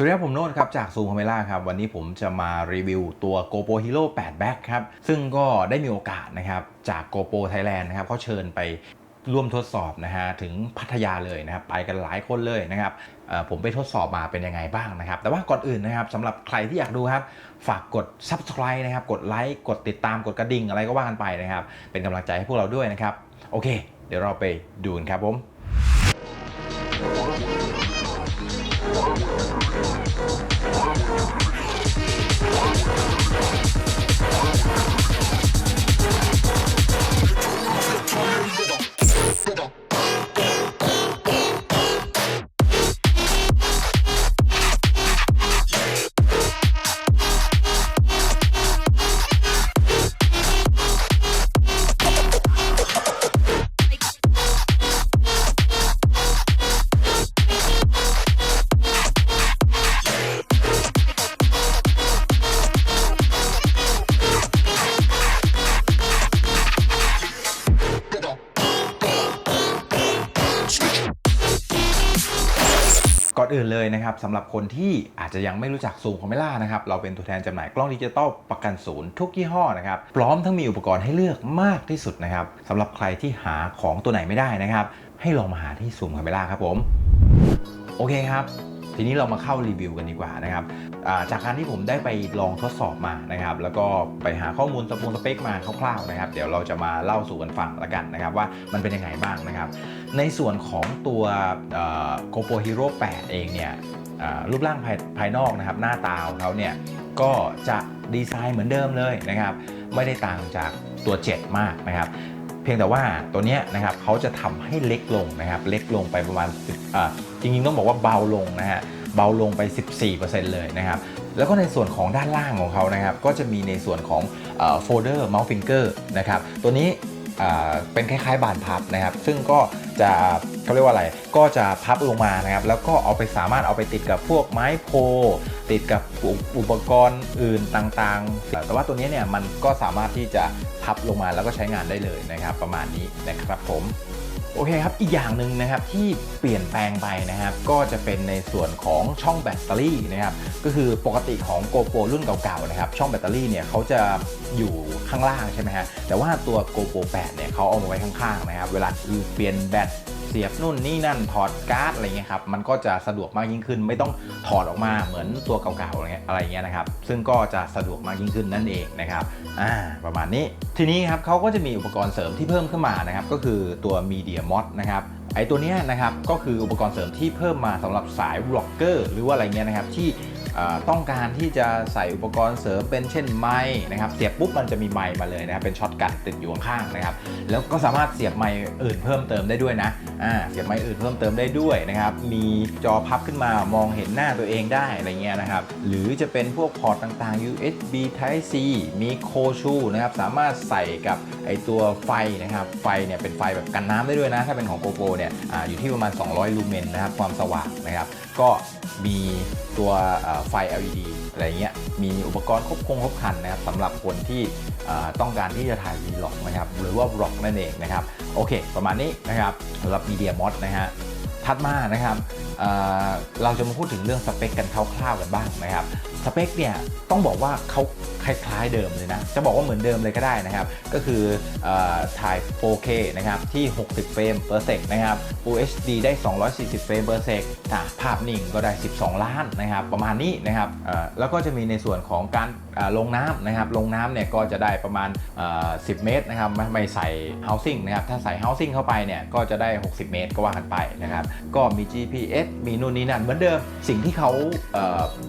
สวัสดีครับ ผมโน้ตครับจากซูมคาเมล่าครับ วันนี้ผมจะมารีวิวตัว GoPro Hero 8 Back ครับ ซึ่งก็ได้มีโอกาสนะครับ จาก GoPro Thailand นะครับเขาเชิญไปร่วมทดสอบนะฮะถึงพัทยาเลยนะครับ ไปกันหลายคนเลยนะครับผมไปทดสอบมาเป็นยังไงบ้างนะครับ แต่ว่าก่อนอื่นนะครับสำหรับใครที่อยากดูครับ ฝากกด Subscribe นะครับ กดไลค์กดติดตามกดกระดิ่งอะไรก็ว่ากันไปนะครับ เป็นกำลังใจให้พวกเราด้วยนะครับ โอเค เดี๋ยวเราไปดูกันครับผม อนอื่นเลยนะครับสำหรับคนที่อาจจะยังไม่รู้จักซูมคอมเมล่านะครับเราเป็นตัวแทนจำหน่ายกล้องดิจิตอลประกันศูนย์ทุกยี่ห้อนะครับพร้อมทั้งมีอุปกรณ์ให้เลือกมากที่สุดนะครับสำหรับใครที่หาของตัวไหนไม่ได้นะครับ ให้ลองมาหาที่ซูมคอมเมล่าครับผม โอเคครับ ทีนี้เรามาเข้ารีวิวกันดีกว่านะครับจากการที่ผมได้ไปลองทดสอบมานะครับ แล้วก็ไปหาข้อมูลสปงสเปคมาคร่าวๆนะครับ เดี๋ยวเราจะมาเล่าสู่กันฟังละกันนะครับ ว่ามันเป็นยังไงบ้างนะครับ ในส่วนของตัวเอ่อ GoPro Hero 8เองเนี่ยรูปร่างภายภายนอกนะครับ หน้าตาของเขาเนี่ยก็จะดีไซน์เหมือนเดิมเลยนะครับ ไม่ได้ต่างจากตัว 7 มากนะครับ เพียงแต่ว่าตัวเนี้ยนะครับเขาจะทำให้เล็กลงนะครับ เล็กลงไปประมาณ จริงๆต้องบอกว่าเบาลงนะฮะเบาลงไป 14%เลยนะครับแล้วก็ในส่วนของด้านล่างของเขานะครับก็จะมีในส่วนของโฟลเดอร์เมาส์ฟิงเกอร์นะครับตัวนี้เป็นคล้ายๆ บานพับนะครับ ซึ่งก็จะเขาเรียกว่าอะไร ก็จะพับลงมานะครับ แล้วก็เอาไปสามารถเอาไปติดกับพวกไม้โพ ติดกับออุปกรณ์อื่นต่างๆ แต่ว่าตัวนี้เนี่ยมันก็สามารถที่จะพับลงมาแล้วก็ใช้งานได้เลยนะครับ ประมาณนี้นะครับผม โอเคครับ อีกอย่างหนึ่งนะครับที่เปลี่ยนแปลงไปนะครับ ก็จะเป็นในส่วนของช่องแบตเตอรี่นะครับ ก็คือปกติของ GoPro รุ่นเก่าๆนะครับ ช่องแบตเตอรี่เนี่ยเขาจะอยู่ข้างล่างใช่ไหมฮะ แต่ว่าตัว GoPro 8 เนี่ยเขาเอามาไว้ข้างๆนะครับ เวลาคือเปลี่ยนแบต เสียบนู่นนี่นั่นถอดการ์ดอะไรเงี้ยครับมันก็จะสะดวกมากยิ่งขึ้น ไม่ต้องถอดออกมาเหมือนตัวเก่าๆอะไรเงี้ยอะไรเงี้ยนะครับซึ่งก็จะสะดวกมากยิ่งขึ้นนั่นเองนะครับอ่าประมาณนี้ ทีนี้ครับเขาก็จะมีอุปกรณ์เสริมที่เพิ่มขึ้นมานะครับก็คือตัว Media Mod นะครับไอตัวเนี้ยนะครับก็คืออุปกรณ์เสริมที่เพิ่มมาสำหรับสายบล็อกเกอร์หรือว่าอะไรเงี้ยนะครับที่ ต้องการที่จะใส่อุปกรณ์เสริมเป็นเช่นไม้นะครับเสียบปุ๊บมันจะมีไม้มาเลยนะครับเป็นช็อตกันติดอยู่ข้างนะครับแล้วก็สามารถเสียบไมค์อื่นเพิ่มเติมได้ด้วยนะอ่าเสียบไมค์อื่นเพิ่มเติมได้ด้วยนะครับมีจอพับขึ้นมามองเห็นหน้าตัวเองได้อะไรเงี้ยนะครับหรือจะเป็นพวกพอร์ตต่างๆ USB Type C มีโคชูนะครับสามารถใส่กับไอตัวไฟนะครับไฟเนี่ยเป็นไฟแบบกันน้ำได้ด้วยนะ ถ้าเป็นของ GoPro เนี่ยออยู่ที่ประมาณ 200 ลูเมนนะครับความสว่างนะครับก็ มีตัวไฟ LED อะไรเงี้ย มีอุปกรณ์ครบคงครบคันนะครับสำหรับคนที่ต้องการที่จะถ่ายวีล็อกนะครับ หรือว่าบล็อกนั่นเองนะครับ โอเค ประมาณนี้นะครับสำหรับ Media Mod นะฮะถัดมานะครับเอ่อเราจะมาพูดถึงเรื่องสเปคกันคร่าวๆกันบ้างนะครับ สเปคเนี่ยต้องบอกว่าเขาคล้ายๆเดิมเลยนะ จะบอกว่าเหมือนเดิมเลยก็ได้นะครับ ก็คืออถ่าย 4K นะครับที่ 60 เฟรม per sec นะครับ Full HD ได้ 240 เฟรม per sec อะภาพนิ่งก็ได้ 12 ล้านนะครับ ประมาณนี้นะครับแล้วก็จะมีในส่วนของการลงน้ำนะครับ ลงน้ำเนี่ยก็จะได้ประมาณ 10 เมตรนะครับไม่ใส่ housing นะครับ ถ้าใส่ housing เข้าไปเนี่ยก็จะได้ 60 เมตรก็ว่ากันไปนะครับ ก็มี GPS มีนู่นนี่นั่นเหมือนเดิม สิ่งที่เขาเ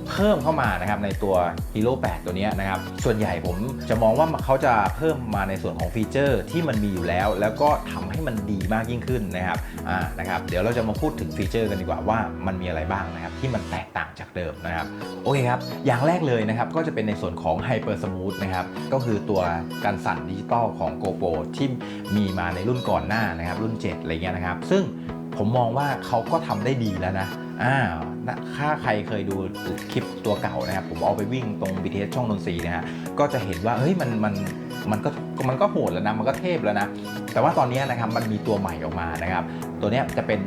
เพิ่มเข้ามานะครับในตัว Hero 8 ตัวนี้นะครับส่วนใหญ่ผมจะมองว่าเขาจะเพิ่มมาในส่วนของฟีเจอร์ที่มันมีอยู่แล้ว แล้วก็ทำให้มันดีมากยิ่งขึ้นนะครับอ่านะครับเดี๋ยวเราจะมาพูดถึงฟีเจอร์กันดีกว่าว่ามันมีอะไรบ้างนะครับที่มันแตกต่างจากเดิมนะครับโอเคครับอย่างแรกเลยนะครับก็จะเป็นในส่วนของ Hyper Smooth นะครับก็คือตัวการสั่นดิจิตอลของ GoPro ที่มีมาในรุ่นก่อนหน้านะครับรุ่น 7 อะไรเงี้ยนะครับ ซึ่งผมมองว่าเขาก็ทำได้ดีแล้วนะ อ่าถ้าใครเคยดูคลิปตัวเก่านะครับ ผมเอาไปวิ่งตรง BTS ช่องนนทรีนะฮะ ก็จะเห็นว่า เฮ้ย มัน มัน มันก็ มันก็โหดแล้วนะ มันก็เทพแล้วนะ แต่ว่าตอนนี้นะครับ มันมีตัวใหม่ออกมานะครับ ตัวเนี้ยจะเป็น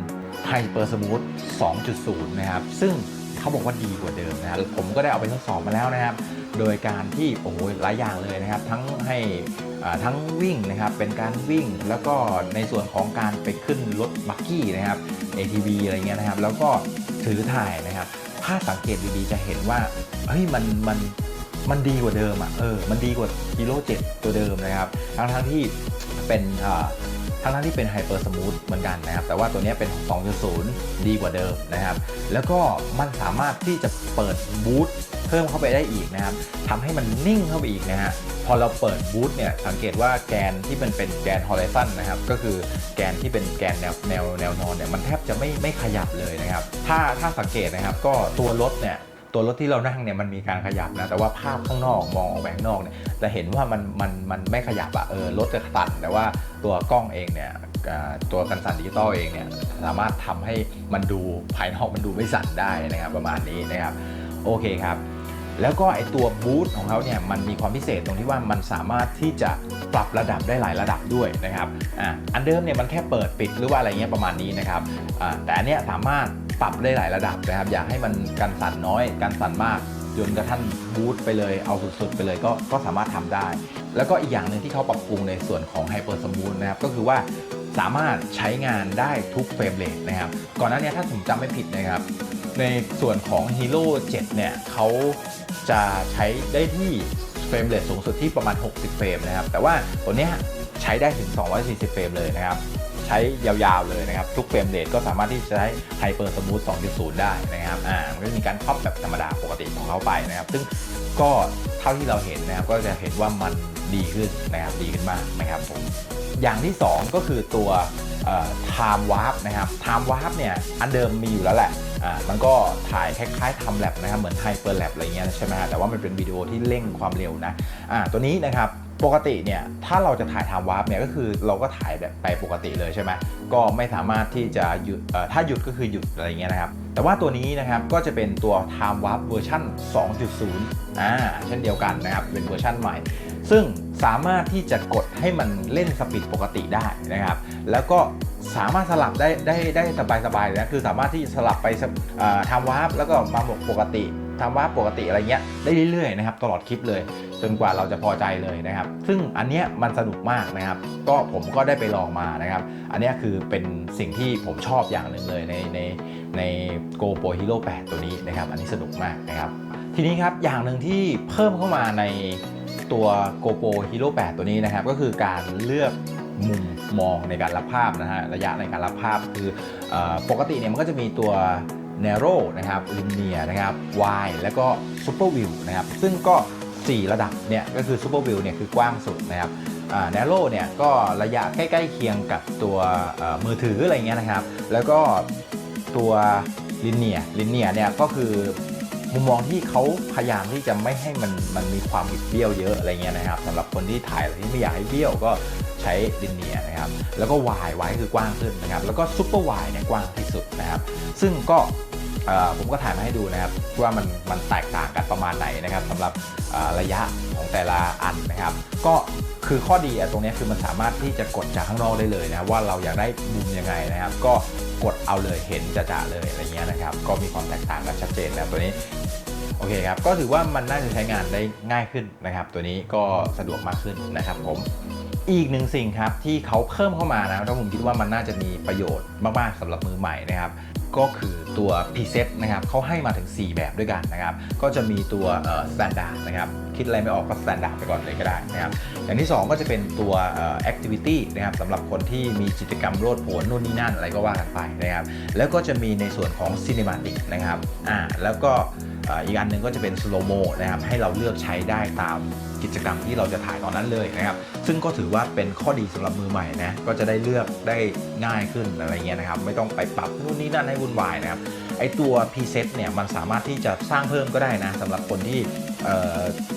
Hyper Smooth 2.0 นะครับ ซึ่งเขาบอกว่าดีกว่าเดิมนะครับ ผมก็ได้เอาไปทดสอบมาแล้วนะครับ โดยการที่ โอ้โห หลายอย่างเลยนะครับ ทั้งให้ทั้งวิ่งนะครับเป็นการวิ่งแล้วก็ในส่วนของการไปขึ้นรถบักกี้นะครับ ATV อะไรเงี้ยนะครับ แล้วก็ ถือถ่ายนะครับ ถ้าสังเกตดีๆจะเห็นว่าเฮ้ยมันมันมันดีกว่าเดิมอะเออมันดีกว่าฮีโร่7ตัวเดิมนะครับทั้งทั้งที่เป็นอ่า ทั้งทั้งๆที่เป็นไฮเปอร์สมูทเหมือนกันนะครับ แต่ว่าตัวนี้เป็น 2.0 ดีกว่าเดิมนะครับ แล้วก็มันสามารถที่จะเปิดบูทเพิ่มเข้าไปได้อีกนะครับทำให้มันนิ่งเข้าไปอีกนะฮะพอเราเปิดบูทเนี่ยสังเกตว่าแกนที่มันเป็นแกนฮอริซอนนะครับก็คือแกนที่เป็นแกนแนวแนวแนวนอนเนี่ยมันแทบจะไม่ไม่ขยับเลยนะครับ ถ้าถ้าสังเกตนะครับก็ตัวรถเนี่ย ตัวรถที่เรานั่งเนี่ยมันมีการขยับนะแต่ว่าภาพข้างนอกมองออกไปข้างนอกเนี่ยจะเห็นว่ามันมันมันไม่ขยับอะเออรถจะสั่นแต่ว่าตัวกล้องเองเนี่ยตัวกันสั่นดิจิตอลเองเนี่ยสามารถทำให้มันดูภายนอกมันดูไม่สั่นได้นะครับประมาณนี้นะครับโอเคครับแล้วก็ไอตัวบูทของเขาเนี่ยมันมีความพิเศษตรงที่ว่ามันสามารถที่จะปรับระดับได้หลายระดับด้วยนะครับอะอันเดิมเนี่ยมันแค่เปิดปิดหรือว่าอะไรเงี้ยประมาณนี้นะครับอ่าแต่อันเนี้ยสามารถปรับได้หลายระดับนะครับ อยากให้มันกันสั่นน้อยกันสั่นมากจนกระทั่งบูทไปเลยเอาสุดๆ ไปเลยก็ก็สามารถทำได้ แล้วก็อีกอย่างหนึ่งที่เขาปรับปรุงในส่วนของ Hyper Smooth นะครับก็คือว่าสามารถใช้งานได้ทุกเฟรมเรทนะครับ ก่อนหน้านี้ถ้าผมจำไม่ผิดนะครับ ในส่วนของ Hero 7 เนี่ยเขาจะใช้ได้ที่เฟรมเรทสูงสุดที่ประมาณ 60 เฟรมนะครับ แต่ว่าตัวเนี้ยใช้ได้ถึง 240 เฟรมเลยนะครับ ใช้ยาวๆเลยนะครับ ทุกเฟรมเรทก็สามารถที่จะใช้ Hyper Smooth 2.0 ได้นะครับอ่ามันก็จะมีการครอบแบบธรรมดาปกติของเขาไปนะครับ ซึ่งก็เท่าที่เราเห็นนะครับก็จะเห็นว่ามันดีขึ้นนะครับดีขึ้นมากนะครับผมอย่างที่ 2 ก็คือตัวเอ่อ time warp นะครับ time warp เนี่ยอันเดิมมีอยู่แล้วแหละอ่ามันก็ถ่ายคล้ายๆ time lapse นะครับ เหมือน hyper lapse อะไรเงี้ยใช่ไหมฮะแต่ว่ามันเป็นวิดีโอที่เร่งความเร็วนะอ่าตัวนี้นะครับ ปกติเนี่ยถ้าเราจะถ่าย time warp เนี่ยก็คือเราก็ถ่ายแบบไปปกติเลยใช่ไหมก็ไม่สามารถที่จะหยุดถ้าหยุดก็คือหยุดอะไรเงี้ยนะครับ แต่ว่าตัวนี้นะครับก็จะเป็นตัว time warp เวอร์ชัน2.0อ่าเช่นเดียวกันนะครับเป็นเวอร์ชันใหม่ ซึ่งสามารถที่จะกดให้มันเล่นสปีดปกติได้นะครับ แล้วก็สามารถสลับได้ได้ได้สบายๆนะคือสามารถที่สลับไปทำวาร์ปแล้วก็มาหมกปกติ ทำวาร์ปปกติอะไรเงี้ยได้เรื่อยๆนะครับตลอดคลิปเลย จนกว่าเราจะพอใจเลยนะครับ ซึ่งอันเนี้ยมันสนุกมากนะครับ ก็ผมก็ได้ไปลองมานะครับ อันเนี้ยคือเป็นสิ่งที่ผมชอบอย่างหนึ่งเลยในในใน GoPro Hero 8 ตัวนี้นะครับ อันนี้สนุกมากนะครับ ทีนี้ครับอย่างหนึ่งที่เพิ่มเข้ามาในตัว GoPro Hero 8 ตัวนี้นะครับ ก็คือการเลือกมุมมองในการรับภาพนะฮะระยะในการรับภาพคืออปกติเนี่ยมันก็จะมีตัว narrow นะครับ linear นะครับ wide แล้วก็ super view นะครับ ซึ่งก็ 4 ระดับเนี่ยก็คือ super view เนี่ยคือกว้างสุดนะครับ narrow เนี่ยก็ระยะใกล้ ๆ เคียงกับตัวมือถืออะไรเงี้ยนะครับ แล้วก็ตัว linear linear เนี่ยก็คือมุมมองที่เขาพยายามที่จะไม่ให้มันมันมีความบิดเบี้ยวเยอะอะไรเงี้ยนะครับสำหรับคนที่ถ่ายอะไรที่ไม่อยากให้เบี้ยวก็ใช้ลินเนียนะครับแล้วก็วายวายคือกว้างขึ้นนะครับแล้วก็ซุปเปอร์วายเนี่ยกว้างที่สุดนะครับซึ่งก็ ผมก็ถ่ายมาให้ดูนะครับว่ามันมันแตกต่างกันประมาณไหนนะครับสำหรับระยะของแต่ละอันนะครับ ก็คือข้อดีตรงนี้คือมันสามารถที่จะกดจากข้างนอกได้เลยนะว่าเราอยากได้มุมยังไงนะครับ ก็กดเอาเลยเห็นจะๆเลยอะไรเงี้ยนะครับ ก็มีความแตกต่างกันชัดเจนนะตัวนี้โอเคครับ ก็ถือว่ามันน่าจะใช้งานได้ง่ายขึ้นนะครับ ตัวนี้ก็สะดวกมากขึ้นนะครับผม อีกหนึ่งสิ่งครับที่เขาเพิ่มเข้ามานะถ้าผมคิดว่ามันน่าจะมีประโยชน์มากๆสำหรับมือใหม่นะครับ ก็คือตัว preset นะครับเขาให้มาถึง 4 แบบด้วยกันนะครับ ก็จะมีตัวเอ่อ standard นะครับ คิดอะไรไม่ออกก็ standard ไปก่อนเลยก็ได้นะครับ อย่างที่ 2 ก็จะเป็นตัวแอ่อ activity นะครับสำหรับคนที่มีกิจกรรมโลดโผนนู่นนี่นั่นอะไรก็ว่ากันไปนะครับ แล้วก็จะมีในส่วนของ cinematic นะครับ อ่า แล้วก็ อีกอันหนึ่งก็จะเป็นสโลโมนะครับให้เราเลือกใช้ได้ตามกิจกรรมที่เราจะถ่ายตอนนั้นเลยนะครับ ซึ่งก็ถือว่าเป็นข้อดีสำหรับมือใหม่นะ ก็จะได้เลือกได้ง่ายขึ้นอะไรเงี้ยนะครับ ไม่ต้องไปปรับนู่นนี่นั่นให้วุ่นวายนะครับ ไอตัว preset เนี่ยมันสามารถที่จะสร้างเพิ่มก็ได้นะสำหรับคนที่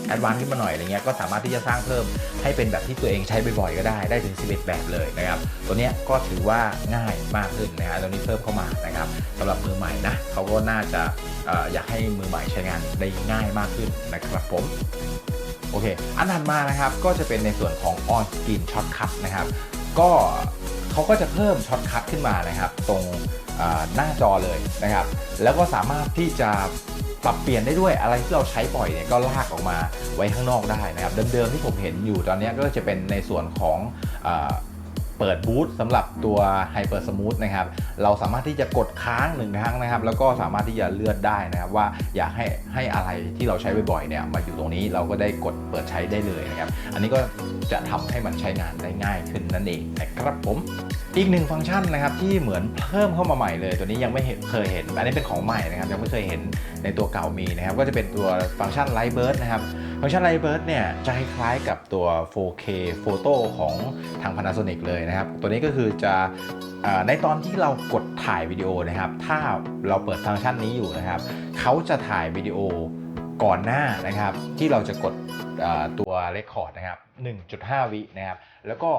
แอดวานซ์ขึ้นมาหน่อยอะไรเงี้ยก็สามารถที่จะสร้างเพิ่มให้เป็นแบบที่ตัวเองใช้บ่อยๆก็ได้ได้ถึง 11 แบบเลยนะครับตัวเนี้ยก็ถือว่าง่ายมากขึ้นนะฮะตัวนี้เพิ่มเข้ามานะครับสำหรับมือใหม่นะเขาก็น่าจะออยากให้มือใหม่ใช้งานได้ง่ายมากขึ้นนะครับผมโอเค อันถัดมานะครับ ก็จะเป็นในส่วนของ on screen shortcut นะครับ ก็เขาก็จะเพิ่มช็อตคัทขึ้นมานะครับ ตรงหน้าจอเลยนะครับ แล้วก็สามารถที่จะ ปรับเปลี่ยนได้ด้วยอะไรที่เราใช้บ่อยเนี่ยก็ลากออกมาไว้ข้างนอกได้นะครับเดิมๆที่ผมเห็นอยู่ตอนนี้ก็จะเป็นในส่วนของ เปิดบูทสำหรับตัว Hyper Smooth นะครับเราสามารถที่จะกดค้างหนึ่งครั้งนะครับ แล้วก็สามารถที่จะเลือนได้นะครับ ว่าอยากให้ให้อะไรที่เราใช้บ่อยๆเนี่ยมาอยู่ตรงนี้เราก็ได้กดเปิดใช้ได้เลยนะครับ อันนี้ก็จะทำให้มันใช้งานได้ง่ายขึ้นนั่นเองนะครับผมอีกหนึ่งฟังก์ชันนะครับที่เหมือนเพิ่มเข้ามาใหม่เลย ตัวนี้ยังไม่เห็นเคยเห็น อันนี้เป็นของใหม่นะครับยังไม่เคยเห็นในตัวเก่ามีนะครับ ก็จะเป็นตัวฟังก์ชัน Light Burst นะครับ ฟังก์ชัน Light Burst เนี่ยจะคล้ายๆกับตัว 4K Photo ของทาง Panasonic เลยนะครับ ตัวนี้ก็คือจะอในตอนที่เรากดถ่ายวิดีโอนะครับ ถ้าเราเปิดฟังก์ชันนี้อยู่นะครับ เขาจะถ่ายวิดีโอก่อนหน้านะครับ ที่เราจะกดตัว Record นะครับ 1.5 วินะครับ แล้วก็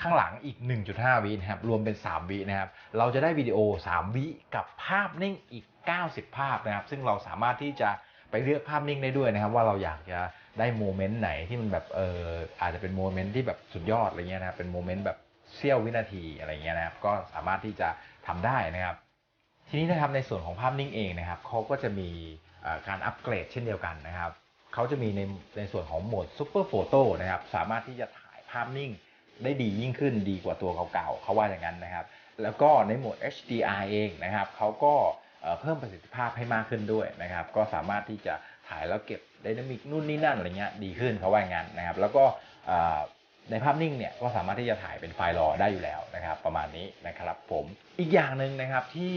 ข้างหลังอีก 1.5 วินะครับ รวมเป็น 3 วินะครับ เราจะได้วิดีโอ 3 วิกับภาพนิ่งอีก 90 ภาพนะครับ ซึ่งเราสามารถที่จะ ไปเลือกภาพนิ่งได้ด้วยนะครับ ว่าเราอยากจะได้โมเมนต์ไหนที่มันแบบเอออาจจะเป็นโมเมนต์ที่แบบสุดยอดอะไรเงี้ยนะครับเป็นโมเมนต์แบบเสี้ยววินาทีอะไรเงี้ยนะครับ ก็สามารถที่จะทำได้นะครับ ทีนี้นะครับในส่วนของภาพนิ่งเองนะครับเขาก็จะมีการอัปเกรดเช่นเดียวกันนะครับเขาจะมีในในส่วนของโหมดซูเปอร์โฟโต้นะครับสามารถที่จะถ่ายภาพนิ่งได้ดียิ่งขึ้นดีกว่าตัวเก่าๆเขาว่าอย่างนั้นนะครับ แล้วก็ในโหมด HDR เองนะครับเขาก็ เพิ่มประสิทธิภาพให้มากขึ้นด้วยนะครับ ก็สามารถที่จะถ่ายแล้วเก็บไดนามิกนู่นนี่นั่นอะไรเงี้ยดีขึ้นเขาว่าอย่างนั้นนะครับ แล้วก็ในภาพนิ่งเนี่ยก็สามารถที่จะถ่ายเป็นไฟล์รอได้อยู่แล้วนะครับ ประมาณนี้นะครับผมอีกอย่างหนึ่งนะครับที่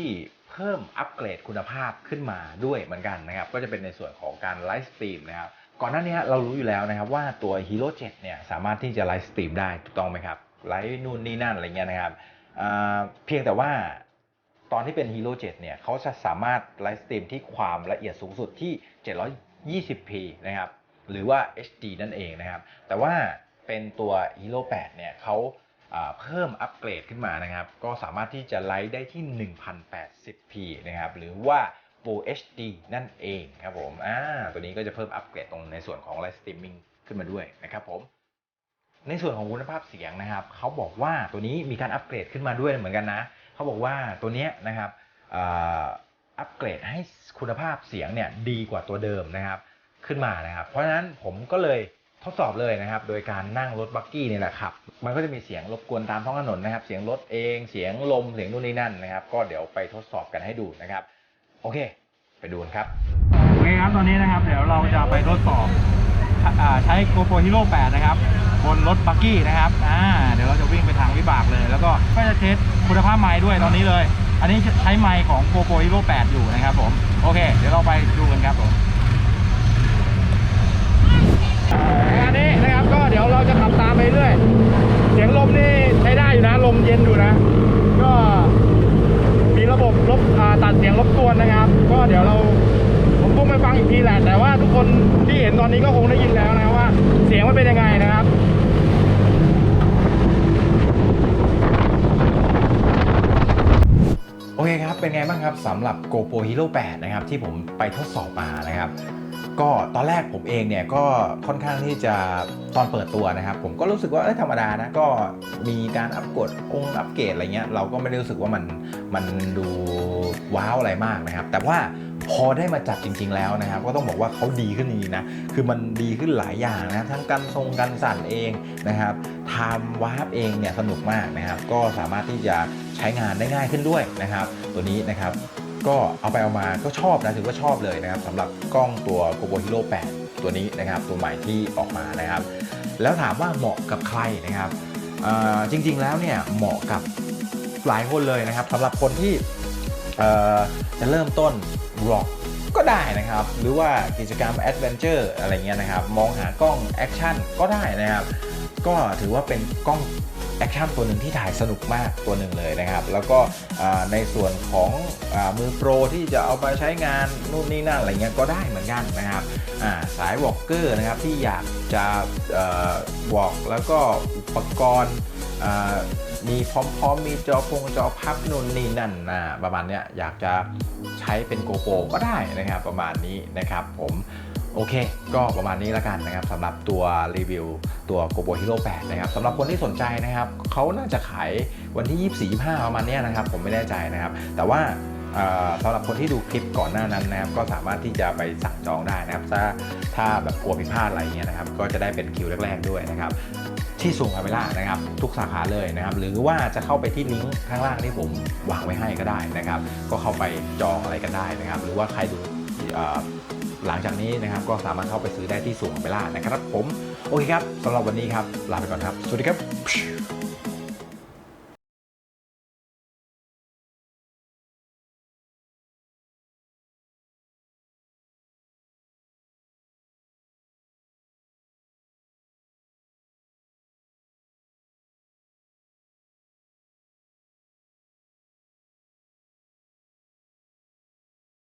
เพิ่มอัปเกรดคุณภาพขึ้นมาด้วยเหมือนกันนะครับ ก็จะเป็นในส่วนของการไลฟ์สตรีมนะครับก่อนหน้านี้เรารู้อยู่แล้วนะครับว่าตัว Hero 7เนี่ยสามารถที่จะไลฟ์สตรีมได้ถูกต้องไหมครับไลฟ์นู่นนี่นั่นอะไรเงี้ยนะครับเพียงแต่ว่า ตอนที่เป็น Hero 7เนี่ยเขาจะสามารถไลฟ์สตรีมที่ความละเอียดสูงสุดที่ 720p นะครับ หรือว่า HD นั่นเองนะครับ แต่ว่าเป็นตัว Hero 8เนี่ยเขาอ่าเพิ่มอัปเกรดขึ้นมานะครับ ก็สามารถที่จะไลฟ์ได้ที่ 1080p นะครับ หรือว่า Full HD นั่นเองครับผมอ่าตัวนี้ก็จะเพิ่มอัปเกรดตรงในส่วนของไลฟ์สตรีมมิ่งขึ้นมาด้วยนะครับผมในส่วนของคุณภาพเสียงนะครับเขาบอกว่าตัวนี้มีการอัปเกรดขึ้นมาด้วยเหมือนกันนะ เขาบอกว่าตัวนี้นะครับอัปเกรดให้คุณภาพเสียงเนี่ยดีกว่าตัวเดิมนะครับขึ้นมานะครับ เพราะฉะนั้นผมก็เลยทดสอบเลยนะครับ โดยการนั่งรถบักกี้นี่แหละครับ มันก็จะมีเสียงรบกวนตามท้องถนนนะครับ เสียงรถเอง เสียงลม เสียงนู่นนี่นั่นนะครับ ก็เดี๋ยวไปทดสอบกันให้ดูนะครับ โอเค ไปดูกันครับ โอเคครับ ตอนนี้นะครับ เดี๋ยวเราจะไปทดสอบ ใช้ GoPro Hero 8นะครับ บนรถบักกี้นะครับอ่าเดี๋ยวเราจะวิ่งไปทางวิบากเลย แล้วก็ก็จะเทสคุณภาพไมค์ด้วยตอนนี้เลย อันนี้ใช้ไมค์ของ GoPro Hero 8อยู่นะครับผม โอเค เดี๋ยวเราไปดูกันครับผมอันนี้นะครับก็เดี๋ยวเราจะขับตามไปเรื่อยเสียงลมนี่ใช้ได้อยู่นะลมเย็นอยู่นะ ก็มีระบบลบตัดเสียงรบกวนนะครับ ก็เดี๋ยวเราผมคงไปฟังอีกทีแหละแต่ว่าทุกคน อนนี้ก็คงได้ยินแล้วนะว่า เสียงมันเป็นยังไงนะครับโอเคครับ เป็นไงบ้างครับสำหรับ GoPro Hero 8 นะครับ ที่ผมไปทดสอบมานะครับ ก็ตอนแรกผมเองเนี่ยก็ค่อนข้างที่จะตอนเปิดตัวนะครับ ผมก็รู้สึกว่าเอ้ยธรรมดานะ ก็มีการอัปกดองอัปเกรดอะไรเงี้ย เราก็ไม่ได้รู้สึกว่ามันมันดูว้าวอะไรมากนะครับ แต่ว่า พอได้มาจับจริง ๆ แล้วนะครับ ก็ต้องบอกว่าเขาดีขึ้นจริงๆนะ คือมันดีขึ้นหลายอย่างนะ ทั้งการทรงการสั่นเองนะครับไทม์วาร์ปเองเนี่ยสนุกมากนะครับ ก็สามารถที่จะใช้งานได้ง่ายขึ้นด้วยนะครับ ตัวนี้นะครับก็เอาไปเอามาก็ชอบนะถือว่าชอบเลยนะครับสำหรับกล้องตัว GoPro Hero 8 ตัวนี้นะครับ ตัวใหม่ที่ออกมานะครับ แล้วถามว่าเหมาะกับใครนะครับจริงๆแล้วเนี่ยเหมาะกับหลายคนเลยนะครับสำหรับคนที่ จะเริ่มต้นร็อกก็ได้นะครับ หรือว่ากิจกรรมแอดเวนเจอร์อะไรเงี้ยนะครับ มองหากล้องแอคชั่นก็ได้นะครับ ก็ถือว่าเป็นกล้องแอคชั่นตัวหนึ่งที่ถ่ายสนุกมากตัวหนึ่งเลยนะครับ แล้วก็ในส่วนของอมือโปรที่จะเอาไปใช้งานนู่นนี่นั่นอะไรเงี้ยก็ได้เหมือนกันนะครับสายวอล์กเกอร์นะครับที่อยากจะวอล์กแล้วก็อุปกรณ์ มีพร้อมๆ มีจอพงจอพับนู่นนี่นั่นนะประมาณเนี้ยอยากจะใช้เป็นโกโปรก็ได้นะครับ ประมาณนี้นะครับผมโอเค ก็ประมาณนี้แล้วกันนะครับสำหรับตัวรีวิวตัว GoPro Hero 8 นะครับสำหรับคนที่สนใจนะครับเขาน่าจะขายวันที่ 24 25 ประมาณเนี้ยนะครับ ผมไม่แน่ใจนะครับ แต่ว่าสำหรับคนที่ดูคลิปก่อนหน้านั้นนะครับ ก็สามารถที่จะไปสั่งจองได้นะครับ ถ้าถ้าแบบกลัวผิดพลาดอะไรเงี้ยนะครับ ก็จะได้เป็นคิวแรก ๆ ด้วยนะครับ ที่ซูมคาเมล่านะครับทุกสาขาเลยนะครับหรือว่าจะเข้าไปที่ลิงก์ข้างล่างที่ผมวางไว้ให้ก็ได้นะครับ ก็เข้าไปจองอะไรกันได้นะครับ หรือว่าใครดูหลังจากนี้นะครับก็สามารถเข้าไปซื้อได้ที่สูงเวลานะครับผม โอเคครับสำหรับวันนี้ครับ ลาไปก่อนครับ สวัสดีครับ